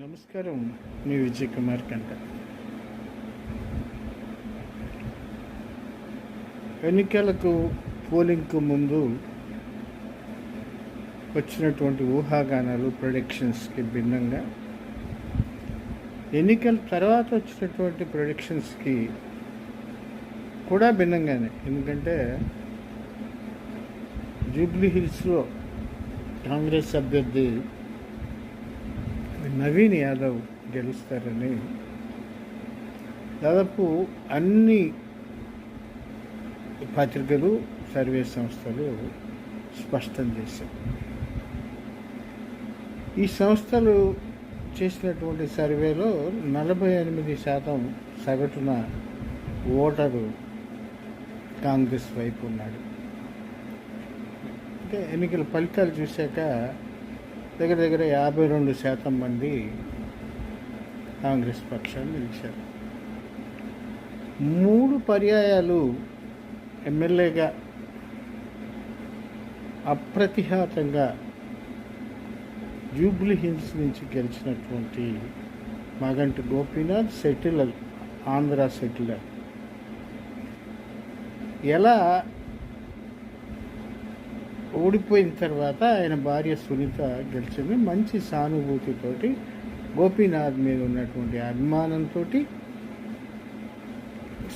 నమస్కారం మీ విజయ్ కుమార్ కంట. ఎన్నికలకు పోలింగ్కు ముందు వచ్చినటువంటి ఊహాగానాలు ప్రొడిక్షన్స్కి భిన్నంగా ఎన్నికల తర్వాత వచ్చినటువంటి ప్రొడిక్షన్స్కి కూడా భిన్నంగానే. ఎందుకంటే జూబ్లీ హిల్స్లో కాంగ్రెస్ అభ్యర్థి నవీన్ యాదవ్ గెలుస్తారని దాదాపు అన్ని పత్రికలు సర్వే సంస్థలు స్పష్టం చేశాయి. ఈ సంస్థలు చేసినటువంటి సర్వేలో నలభై ఎనిమిది శాతం సగటున ఓటరు కాంగ్రెస్ వైపు ఉన్నాడు. అంటే ఎన్నికల ఫలితాలు చూశాక దగ్గర దగ్గర యాభై రెండు శాతం మంది కాంగ్రెస్ పక్షాన్ని నిలిచారు. మూడు పర్యాయాలు ఎమ్మెల్యేగా అప్రతిహాతంగా జూబ్లీ హిల్స్ నుంచి గెలిచినటువంటి మగంటి గోపీనాథ్ సెటిలర్ ఆంధ్ర సెటిలర్ ఎలా ఓడిపోయిన తర్వాత ఆయన భార్య సునీత గెలిచింది. మంచి సానుభూతితోటి గోపీనాథ్ మీద ఉన్నటువంటి అభిమానంతో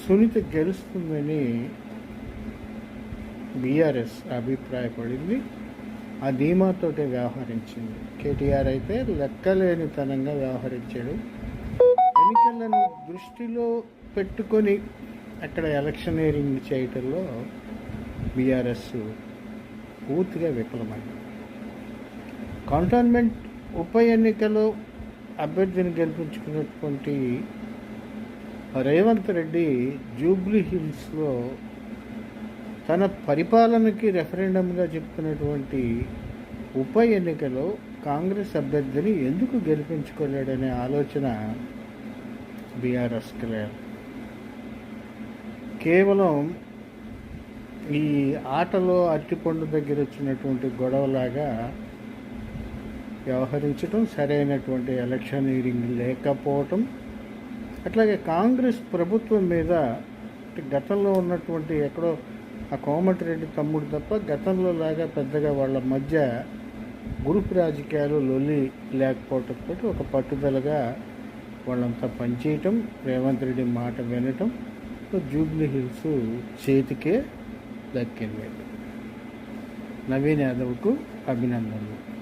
సునీత గెలుస్తుందని బీఆర్ఎస్ అభిప్రాయపడింది. ఆ ధీమాతోటే వ్యవహరించింది. కేటీఆర్ అయితే లెక్కలేనితనంగా వ్యవహరించాడు. ఎన్నికలను దృష్టిలో పెట్టుకొని అక్కడ ఎలక్షనీరింగ్ చేయటంలో బీఆర్ఎస్ పూర్తిగా విఫలమైంది. కంటోన్మెంట్ ఉప ఎన్నికలో అభ్యర్థిని గెలిపించుకున్నటువంటి రేవంత్ రెడ్డి జూబ్లీ హిల్స్లో తన పరిపాలనకి రెఫరెండంగా చెప్తున్నటువంటి ఉప ఎన్నికలో కాంగ్రెస్ అభ్యర్థిని ఎందుకు గెలిపించుకోలేడనే ఆలోచన బీఆర్ఎస్కి లేదు. కేవలం ఈ ఆటలో అరటిపండు దగ్గర వచ్చినటువంటి గొడవలాగా వ్యవహరించడం సరైనటువంటి ఎలక్షనీరింగ్ లేకపోవటం అట్లాగే కాంగ్రెస్ ప్రభుత్వం మీద అంటే గతంలో ఉన్నటువంటి ఎక్కడో ఆ కోమటిరెడ్డి తమ్ముడు తప్ప గతంలో లాగా పెద్దగా వాళ్ళ మధ్య గ్రూప్ రాజకీయాలు లొల్లి లేకపోవటంతో ఒక పట్టుదలగా వాళ్ళంతా పనిచేయటం రేవంత్ రెడ్డి మాట వినటం జూబ్లీ హిల్స్ చేతికే దక్కింది. నవీన్ యాదవ్కు అభినందనలు.